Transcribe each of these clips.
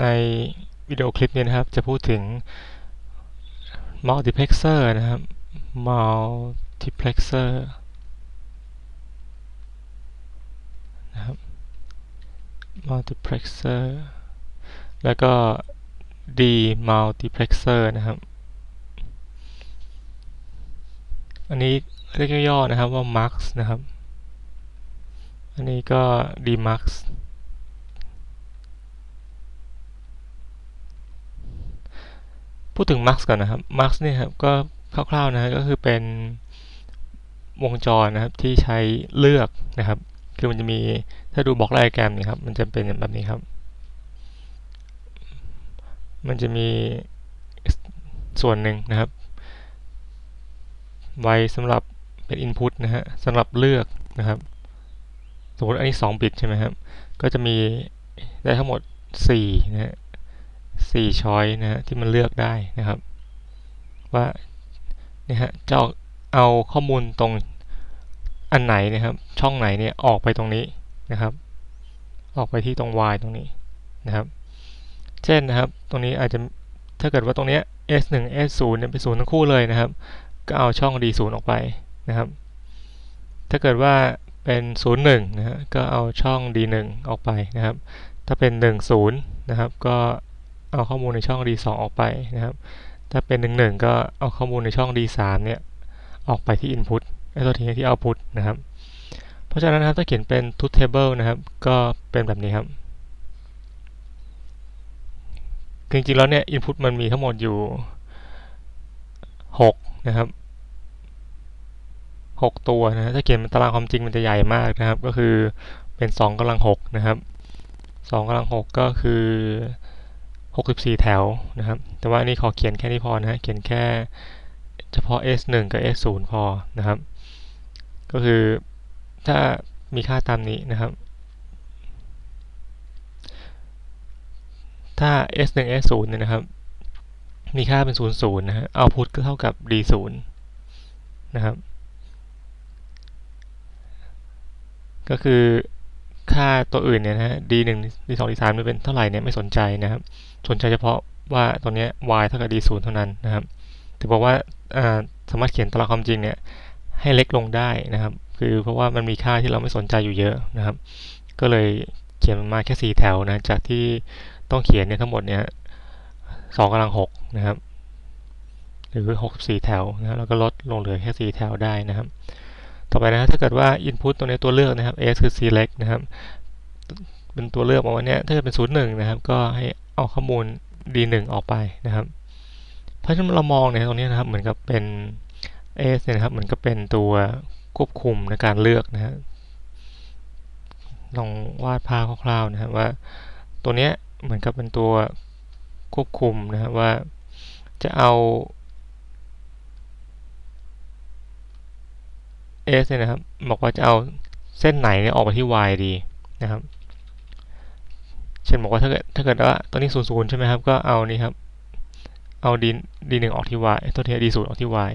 ในวิดีโอคลิปนี้นะครับ จะพูดถึง multiplexer นะครับ multiplexer นะครับ multiplexer แล้วก็ d multiplexer นะครับ อันนี้เรียกย่อๆนะครับว่า mux นะครับ อันนี้ก็ demux พูดถึง mux ก่อนนะครับ mux เนี่ยครับก็คร่าวๆนะก็คือเป็นวงจรนะครับที่ใช้เลือกนะครับ คือมันจะมีถ้าดูบล็อกไดอะแกรมนะครับ มันจะเป็นแบบนี้ครับ มันจะมีส่วนหนึ่งนะครับ ไว้สำหรับเป็น input นะฮะสำหรับเลือกนะครับ สมมติอันนี้ 2 บิตใช่ไหมครับ ก็จะมีได้ทั้งหมด 4 นะฮะ 4ช้อยนะฮะที่มันเลือกได้นะครับ ว่าเนี่ยฮะจะเอาข้อมูลตรงอันไหนนะครับ ช่องไหนเนี่ยออกไปตรงนี้นะครับ ออกไปที่ตรง y ตรงนี้นะครับ เช่นนะครับ ตรงนี้อาจจะถ้าเกิดว่าตรงเนี้ย s1 s0 เนี่ยเป็นศูนย์ทั้งคู่เลยนะครับ ก็เอาช่อง d0 ออกไปนะครับ ถ้าเกิดว่าเป็น01นะฮะก็เอาช่อง d1 ออกไปนะครับ ถ้าเป็น 10นะครับ ก็ เอาข้อมูลในช่อง d2 ออกไปนะครับ ถ้าเป็น 11 ก็เอาข้อมูลในช่อง d3 เนี่ยออกไปที่ input ไอ้ตัวทีที่ output นะครับ เพราะฉะนั้นนะครับถ้าเขียนเป็น truth table นะครับ ก็เป็นแบบนี้ครับ จริงๆแล้วเนี่ย input มันมีทั้งหมดอยู่ 6 นะครับ 6 ตัวนะถ้าเขียนเป็นตารางความจริงมันจะใหญ่มากนะครับ ก็คือเป็น 2กำลัง 6 นะครับ 2กำลัง 6 ก็คือ 64 แถวนะครับ แต่ว่านนี้ขอเขียนแค่นี้พอนะฮะเขียนแค่เฉพาะ s1 กับ s0 พอนะครับ ก็คือถ้ามีค่าตามนี้นะครับ ถ้า s1 s0 เนี่ยนะครับ มีค่าเป็น 00 นะฮะ output ก็เท่ากับ d0 นะครับ ก็คือ ค่าตัวอื่นเนี่ยนะฮะ d1 d2 d3 มันเป็นเท่าไหร่เนี่ยไม่สนใจนะครับ สนใจเฉพาะว่าตรงนี้ y เท่ากับ d0 เท่านั้นนะครับถึงบอกว่าสามารถเขียนตารางความจริงเนี่ยให้เล็กลงได้นะครับ คือเพราะว่ามันมีค่าที่เราไม่สนใจอยู่เยอะนะครับ ก็เลยเขียนมาแค่ 4 แถวนะ จากที่ต้องเขียนเนี่ยทั้งหมดเนี่ยสองกำลังหกนะครับ หรือ 64 แถวนะแล้วก็ลดลงเหลือแค่ 4 แถวได้นะครับ ต่อไปนะถ้าเกิดว่า input ตัวนี้ตัวเลือกนะครับ s คือ select นะครับ เป็นตัวเลือกมาว่าเนี่ยถ้าเกิดเป็น 01 นะครับ ก็ให้เอาข้อมูล d1 ออกไปนะครับ เพราะฉะนั้นเรามองเนี่ยตรงนี้นะครับ เหมือนกับเป็น s เนี่ยนะครับ เหมือนกับเป็นตัวควบคุมในการเลือกนะฮะลองวาดภาพคร่าวๆนะครับว่า ตัวเนี้ยเหมือนกับเป็นตัวควบคุมนะครับว่าจะเอา s เนี่ยนะครับ บอกว่าจะเอาเส้นไหนเนี่ยออกไปที่ y ดีนะครับ เช่นบอกว่าถ้าเกิดถ้าเกิดว่าตอนนี้ศูนย์ศูนย์ใช่ไหมครับ ก็เอานี่ครับ เอาดีดีหนึ่งออกที่ y ตัวที่ดีศูนย์ออกที่ y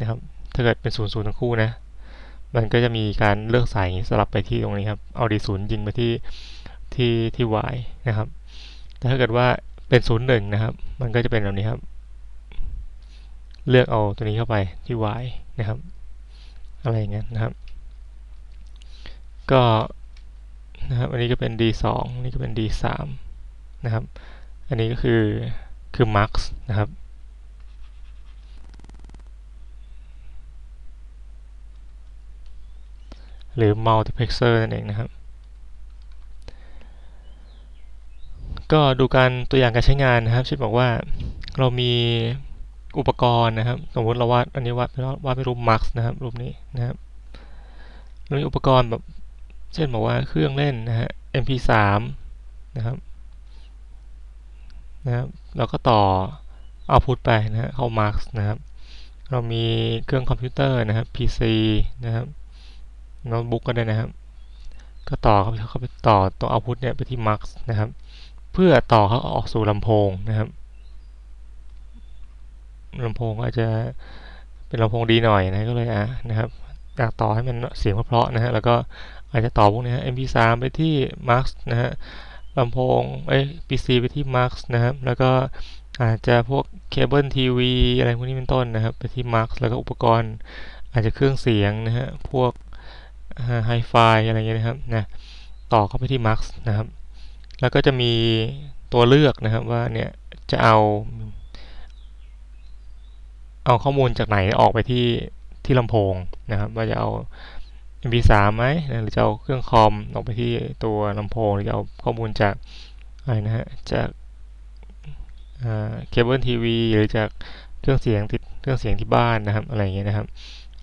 นะครับ ถ้าเกิดเป็นศูนย์ศูนย์ทั้งคู่นะ มันก็จะมีการเลือกสายสลับไปที่ตรงนี้ครับ เอาดีศูนย์ยิงไปที่ที่ที่ y นะครับ แต่ถ้าเกิดว่าเป็นศูนย์หนึ่งนะครับ มันก็จะเป็นแบบนี้ครับ เลือกเอาตัวนี้เข้าไปที่ y นะครับ อะไรอย่างเงี้ยนะครับ ก็นะครับอันนี้ก็เป็น d2 อันนี้ก็เป็น d3 นะครับ อันนี้ก็คือคือ max นะครับหรือ multiplexer นั่นเองนะครับ ก็ดูการตัวอย่างการใช้งานนะครับช่นบอกว่าเรามี อุปกรณ์นะครับ สมมติเราวาดอันนี้วาดวาดเป็นรูป max นะครับ รูปนี้นะครับเรามีอุปกรณ์แบบเช่นบอกว่าเครื่องเล่นนะฮะ mp3 นะครับนะครับเราก็ต่อ output ไปนะฮะเข้า max นะครับ เรามีเครื่องคอมพิวเตอร์นะครับ pc นะครับโน้ตบุ๊กก็ได้นะครับ ก็ต่อเข้าไปเขาไปต่อตัว output เนี่ยไปที่ max นะครับ เพื่อต่อเข้าออกสู่ลำโพงนะครับ ลำโพงก็อาจจะเป็นลำโพงดีหน่อยนะก็เลยอะนะครับอยากต่อให้มันเสียงเพราะๆนะฮะแล้วก็อาจจะต่อพวกนี้ mp3 ไปที่ max นะฮะลำโพงเอ้ย PC ไปที่ Max นะครับแล้วก็อาจจะพวกเคเบิลทีวีอะไรพวกนี้เป็นต้นนะครับ ไปที่ Max แล้วก็อุปกรณ์ อาจจะเครื่องเสียงนะฮะพวกไฮไฟอะไรเงี้ยนะครับนะต่อเข้าไปที่ Max นะครับ แล้วก็จะมีตัวเลือกนะครับว่าเนี่ยจะเอา เอาข้อมูลจากไหนออกไปที่ที่ลำโพงนะครับว่าจะเอา MP3 ไหมหรือจะเอาเครื่องคอมออกไปที่ตัวลำโพงหรือจะเอาข้อมูลจากอะไรนะฮะจากเคเบิลทีวีหรือจากเครื่องเสียงติดเครื่องเสียงที่บ้านนะครับอะไรอย่างเงี้ยนะครับ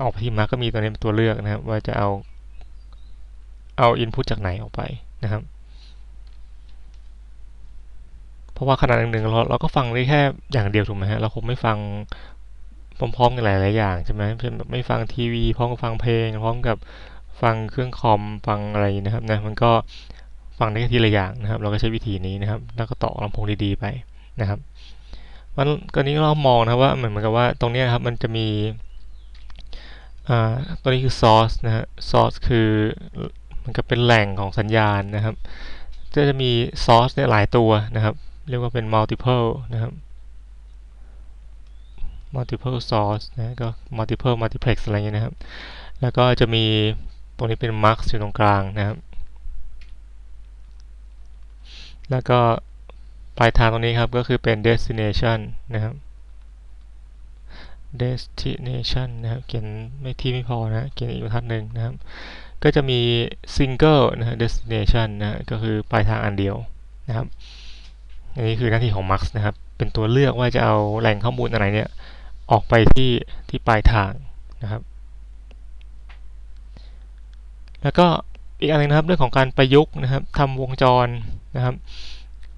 ออกไปที่มาก็มีตัวนี้เป็นตัวเลือกนะครับ ว่าจะเอาเอาอินพุตจากไหนออกไปนะครับ เพราะว่าขนาดหนึ่งเราเราก็ฟังได้แค่อย่างเดียวถูกไหมฮะเราคงไม่ฟัง พร้อมๆกันหลายๆอย่างใช่ไหมเช่นแบบไม่ฟังทีวีพร้อมกับฟังเพลง พร้อมกับฟังเครื่องคอมฟังอะไรนะครับนะมันก็ฟังได้แค่ทีละอย่างนะครับ เราก็ใช้วิธีนี้นะครับ แล้วก็ต่อลำโพงดีๆไปนะครับมันกรณีเรามองนะว่าเหมือนกับว่าตรงนี้ครับมันจะมีอ่าตัวนี้คือ source นะฮะ source คือมันก็เป็นแหล่งของสัญญาณนะครับก็จะมี source เนี่ยหลายตัวนะครับ เรียกว่าเป็น multiple นะครับ multiple source นะก็ multiple multiplex อะไรเงี้ยนะครับ แล้วก็จะมีตรงนี้เป็น mux อยู่ตรงกลางนะครับ แล้วก็ปลายทางตรงนี้ครับก็คือเป็น destination นะครับ destination นะครับเขียนไม่ที่ไม่พอนะเขียนอีกบรรทัดหนึ่งนะครับ ก็จะมี single นะฮะ destination นะก็คือปลายทางอันเดียวนะครับอันนี้คือหน้าที่ของ Max นะครับ เป็นตัวเลือกว่าจะเอาแหล่งข้อมูลอะไรเนี่ยออกไปที่ที่ปลายทางนะครับ แล้วก็อีกอันนึงนะครับเรื่องของการประยุกต์นะครับทำวงจรนะครับ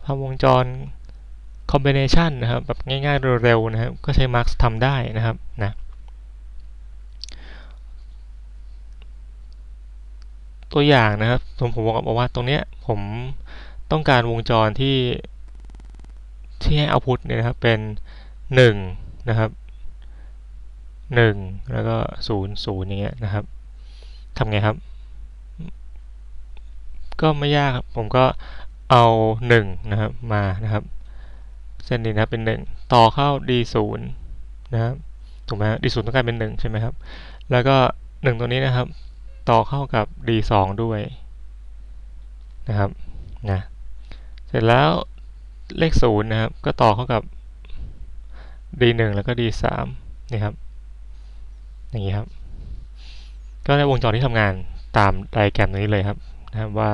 ทำวงจร combination นะครับแบบง่ายๆเร็วๆนะครับ ก็ใช้ Max ทำได้นะครับนะตัวอย่างนะครับผมผมบอกว่าตรงเนี้ยผมต้องการวงจรที่ ที่ให้เอาพุทเนี่ยนะครับเป็น 1 นะครับ 1 แล้วก็ 0 0 อย่างเงี้ยนะครับทำไงครับ ก็ไม่ยากครับผมก็เอา 1 นะครับมานะครับ เส้นนี้นะครับเป็น 1 ต่อเข้า d0 นะครับถูกไหม d0 ต้องการเป็น 1 ใช่ไหมครับ แล้วก็ 1 ตัวนี้นะครับ ต่อเข้ากับ d2 ด้วยนะครับนะเสร็จแล้ว เลข0นะครับ ก็ต่อเข้ากับ d1 แล้วก็ d3 นี่ครับ อย่างนี้ครับ ก็ในวงจรที่ทำงานตามไดแกรมนี้เลยครับนะครับว่า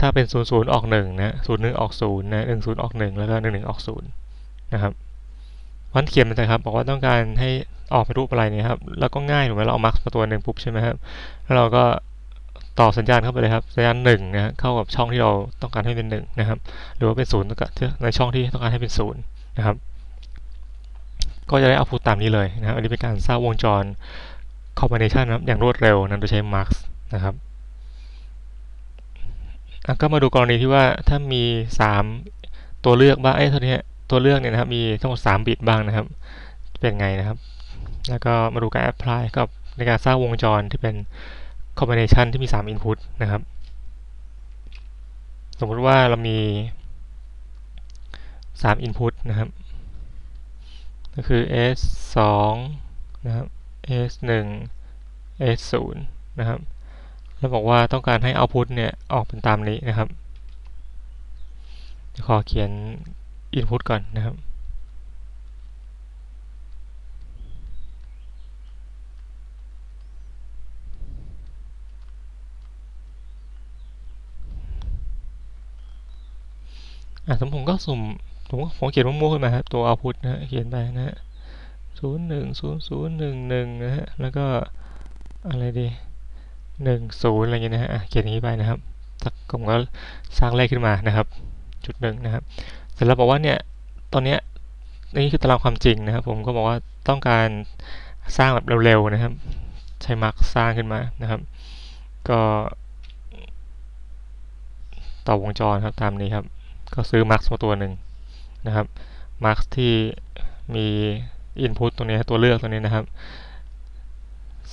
ถ้าเป็น 0 0 ออก1นะ0 1 ออก0นะ1 0 ออก 1 แล้วก็ 1 1 ออก 0 นะครับวันเขียนมันจะครับ บอกว่าต้องการให้ออกเป็นรูปอะไรเนี่ยครับ แล้วก็ง่ายถูกไหมเราเอา max มาตัวหนึ่งปุ๊บใช่ไหมครับ แล้วเราก็ ต่อสัญญาณเข้าไปเลยครับ สัญญาณหนึ่งนะเข้ากับช่องที่เราต้องการให้เป็นหนึ่งนะครับ หรือว่าเป็นศูนย์ในช่องที่ต้องการให้เป็นศูนย์นะครับ ก็จะได้เอาพูตตามนี้เลยนะครับอันนี้เป็นการสร้างวงจร combination นะครับอย่างรวดเร็วนั้นโดยใช้ max นะครับก็มาดูกรณีที่ว่าถ้ามี 3 ตัวเลือกบ้างไอ้ตัวนี้ตัวเลือกเนี่ยนะครับมีทั้งหมด3บิตบ้างนะครับ เป็นไงนะครับ แล้วก็มาดูการ apply กับในการสร้างวงจรที่เป็น combination ที่มี 3 input นะครับ สมมติว่าเรามี 3 input นะครับ ก็คือ s 2นะครับ s 1 s 0นะครับ แล้วบอกว่าต้องการให้ output เนี่ย ออกเป็นตามนี้นะครับ ขอเขียน input ก่อนนะครับ อะสมผมก็สุ่มผมก็ผมเขียนมั่วๆขึ้นมาครับตัว output นะฮะเขียนไปนะฮะศูนย์หนึ่งศูนย์ศูนย์หนึ่งหนึ่งนะฮะแล้วก็อะไรดีหนึ่งศูนย์อะไรเงี้ยนะฮะเขียนอย่างนี้ไปนะครับสักผมก็สร้างเลขขึ้นมานะครับจุดหนึ่งนะครับเสร็จแล้วบอกว่าเนี่ยตอนเนี้ยนี่คือตารางความจริงนะครับ ผมก็บอกว่าต้องการสร้างแบบเร็วๆนะครับ ใช้มาร์กสร้างขึ้นมานะครับ ก็ต่อวงจรครับตามนี้ครับ ก็ซื้อมาร์กมาตัวหนึ่งนะครับมาร์กที่มีอินพุตตรงนี้ตัวเลือกตรงนี้นะครับ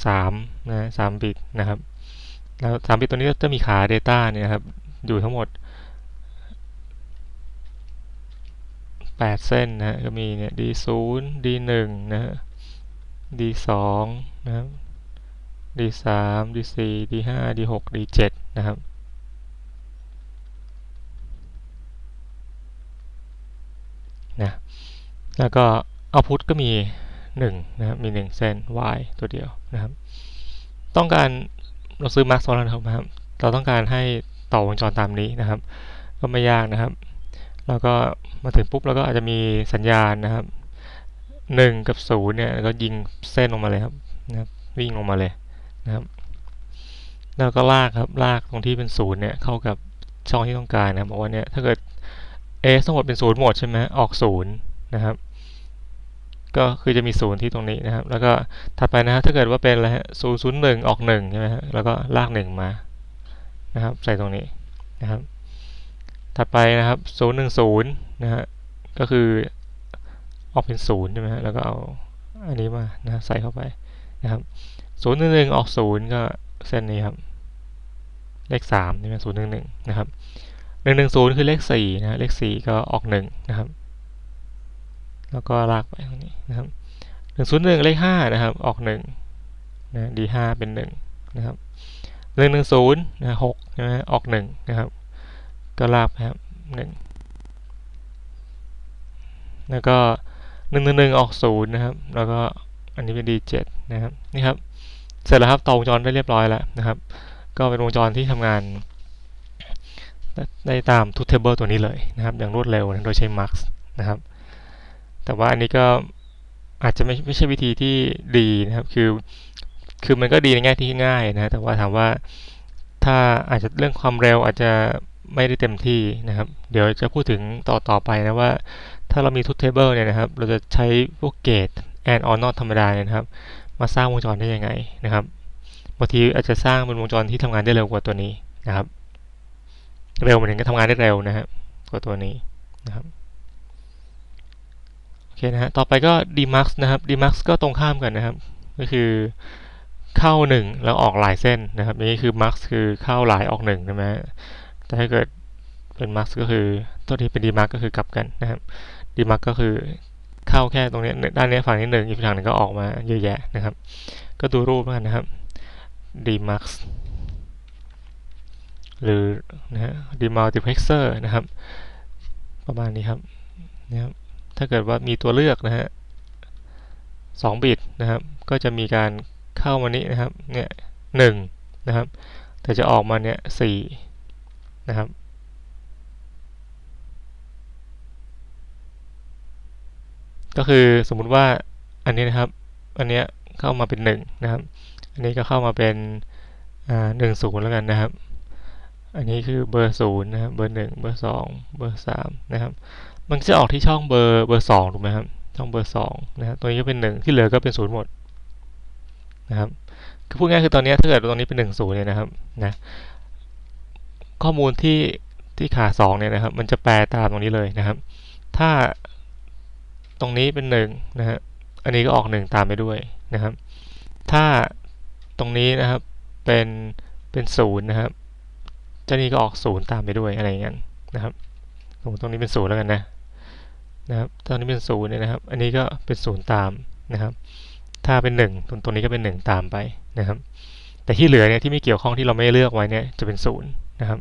สามนะสามบิตนะครับ แล้วสามบิตตัวนี้จะมีขา Data เนี่ยครับ อยู่ทั้งหมด 8 เส้นนะก็มีเนี่ย d 0 d 1 นะฮะ d 2 นะครับ d 3 d 4 d 5 d 6 d 7 นะครับ นะแล้วก็ output ก็มี1นะครับมี 1 เส้น y ตัวเดียวนะครับ ต้องการเราซื้อ max แล้วนะครับ เราต้องการให้ต่อวงจรตามนี้นะครับ ก็ไม่ยากนะครับ แล้วก็มาถึงปุ๊บเราก็อาจจะมีสัญญาณนะครับหนึ่งกับศูนย์เนี่ยก็ยิงเส้นลงมาเลยครับนะครับวิ่งลงมาเลยนะครับแล้วก็ลากครับลากตรงที่เป็นศูนย์เนี่ยเข้ากับช่องที่ต้องการนะครับบอกว่าเนี่ยถ้าเกิด A ทั้งหมดเป็นศูนย์หมดใช่ไหมออกศูนย์นะครับก็คือจะมีศูนย์ที่ตรงนี้นะครับ แล้วก็ถัดไปนะฮะถ้าเกิดว่าเป็นอะไรฮะศูนย์ศูนย์หนึ่งออกหนึ่งใช่ไหมฮะแล้วก็ลากหนึ่งมานะครับ ใส่ตรงนี้นะครับ ถัดไปนะครับศูนย์หนึ่งศูนย์นะฮะก็คือออกเป็นศูนย์ใช่ไหมฮะแล้วก็เอาอันนี้มานะใส่เข้าไปนะครับศูนย์หนึ่งหนึ่งออกศูนย์ก็เส้นนี้ครับ เลขสามใช่ไหมศูนย์หนึ่งหนึ่งนะครับ หนึ่งหนึ่งศูนย์คือเลขสี่นะเลขสี่ก็ออกหนึ่งนะครับ แล้วก็ลากไปตรงนี้นะครับหนึ่งศูนย์หนึ่งเลขห้านะครับ ออกหนึ่งนะดีห้าเป็นหนึ่งนะครับหนึ่งหนึ่งศูนย์นะหกใช่ไหมออกหนึ่งนะครับ ก็ลากไปครับหนึ่งแล้วก็หนึ่งหนึ่งหนึ่งออกศูนย์นะครับ แล้วก็อันนี้เป็น D7 นะครับนี่ครับ เสร็จแล้วครับต่อวงจรได้เรียบร้อยแล้วนะครับ ก็เป็นวงจรที่ทำงาน ได้ตาม truth table ตัวนี้เลยนะครับอย่างรวดเร็วนะโดยใช้ max นะครับ แต่ว่าอันนี้ก็อาจจะไม่ไม่ใช่วิธีที่ดีนะครับ คือ คือมันก็ดีในแง่ที่ง่ายนะแต่ว่าถามว่าถ้าอาจจะเรื่องความเร็วอาจจะไม่ได้เต็มที่นะครับ เดี๋ยวจะพูดถึงต่อต่อไปนะว่า ถ้าเรามี truth table เนี่ยนะครับ เราจะใช้พวกเกต and or not ธรรมดาเนี่ยนะครับ มาสร้างวงจรได้ยังไงนะครับบางทีอาจจะสร้างเป็นวงจรที่ทำงานได้เร็วกว่าตัวนี้นะครับ เร็วเหมือนกันทำงานได้เร็วนะครับกว่าตัวนี้นะครับโอเคนะฮะต่อไปก็ dmax นะครับ dmax ก็ตรงข้ามกันนะครับ ก็คือเข้า 1 แล้วออกหลายเส้นนะครับนี่คือ max คือเข้าหลายออก1ใช่ไหมแต่ถ้าเกิดเป็น max ก็คือตัวที่เป็น dmax ก็คือกลับกันนะครับ dmax ก็คือเข้าแค่ตรงนี้ด้านนี้ฝั่งนี้หนึ่งอีกฝั่งหนึ่งก็ออกมาเยอะแยะนะครับ ก็ดูรูปกันนะครับ dmax หรือนะฮะ demultiplexer นะครับ ประมาณนี้ครับนะครับ ถ้าเกิดว่ามีตัวเลือกนะฮะสองบิตนะครับ ก็จะมีการเข้ามานี้นะครับ เนี่ยหนึ่งนะครับ แต่จะออกมาเนี่ยสี่นะครับก็คือสมมุติว่าอันนี้นะครับ อันเนี้ยเข้ามาเป็นหนึ่งนะครับ อันนี้ก็เข้ามาเป็นหนึ่งศูนย์แล้วกันนะครับ อันนี้คือเบอร์ศูนย์นะครับเบอร์หนึ่งเบอร์สองเบอร์สามนะครับ มันจะออกที่ช่องเบอร์เบอร์สองถูกไหมครับช่องเบอร์สองนะครับตัวนี้ก็เป็นหนึ่งที่เหลือก็เป็นศูนย์หมดนะครับคือพูดง่ายคือตอนนี้ถ้าเกิดตรงนี้เป็นหนึ่งศูนย์เนี่ยนะครับนะข้อมูลที่ที่ขาสองเนี่ยนะครับ มันจะแปลตามตรงนี้เลยนะครับ ถ้าตรงนี้เป็นหนึ่งนะฮะอันนี้ก็ออกหนึ่งตามไปด้วยนะครับ ถ้าตรงนี้นะครับเป็นเป็นศูนย์นะครับ เจ้านี้ก็ออกศูนย์ตามไปด้วยอะไรอย่างนั้นนะครับสมมติตรงนี้เป็นศูนย์แล้วกันนะนะครับตรงนี้เป็นศูนย์เนี่ยนะครับ อันนี้ก็เป็นศูนย์ตามนะครับ ถ้าเป็นหนึ่งตรงตรงนี้ก็เป็นหนึ่งตามไปนะครับ แต่ที่เหลือเนี่ยที่ไม่เกี่ยวข้องที่เราไม่เลือกไว้เนี่ยจะเป็นศูนย์นะครับ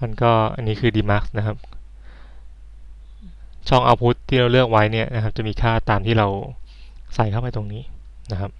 มันก็อันนี้คือ dmax นะครับ ช่อง output ที่เราเลือกไว้เนี่ยนะครับ จะมีค่าตามที่เราใส่เข้าไปตรงนี้นะครับ